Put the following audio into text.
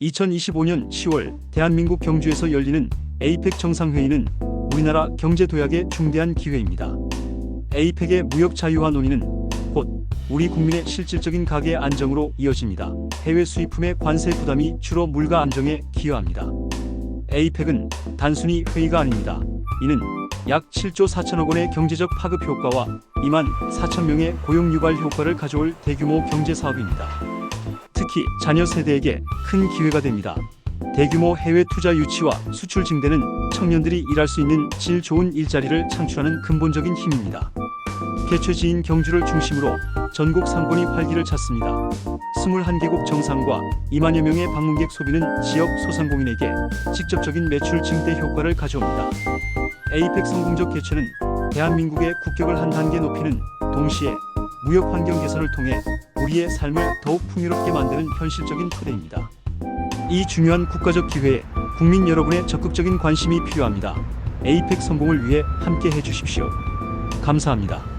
2025년 10월 대한민국 경주에서 열리는 에이펙 정상회의는 우리나라 경제 도약의 중대한 기회입니다. 에이펙의 무역 자유화 논의는 곧 우리 국민의 실질적인 가계 안정으로 이어집니다. 해외 수입품의 관세 부담이 주로 물가 안정에 기여합니다. 에이펙은 단순히 회의가 아닙니다. 이는 약 7조 4천억 원의 경제적 파급 효과와 2만 4천 명의 고용 유발 효과를 가져올 대규모 경제 사업입니다. 특히 자녀 세대에게 큰 기회가 됩니다. 대규모 해외 투자 유치와 수출 증대는 청년들이 일할 수 있는 질 좋은 일자리를 창출하는 근본적인 힘입니다. 개최지인 경주를 중심으로 전국 상권이 활기를 찾습니다. 21개국 정상과 2만여 명의 방문객 소비는 지역 소상공인에게 직접적인 매출 증대 효과를 가져옵니다. 에이펙 성공적 개최는 대한민국의 국격을 한 단계 높이는 동시에 무역 환경 개선을 통해 우리의 삶을 더욱 풍요롭게 만드는 현실적인 토대입니다. 이 중요한 국가적 기회에 국민 여러분의 적극적인 관심이 필요합니다. 에이펙 성공을 위해 함께 해주십시오. 감사합니다.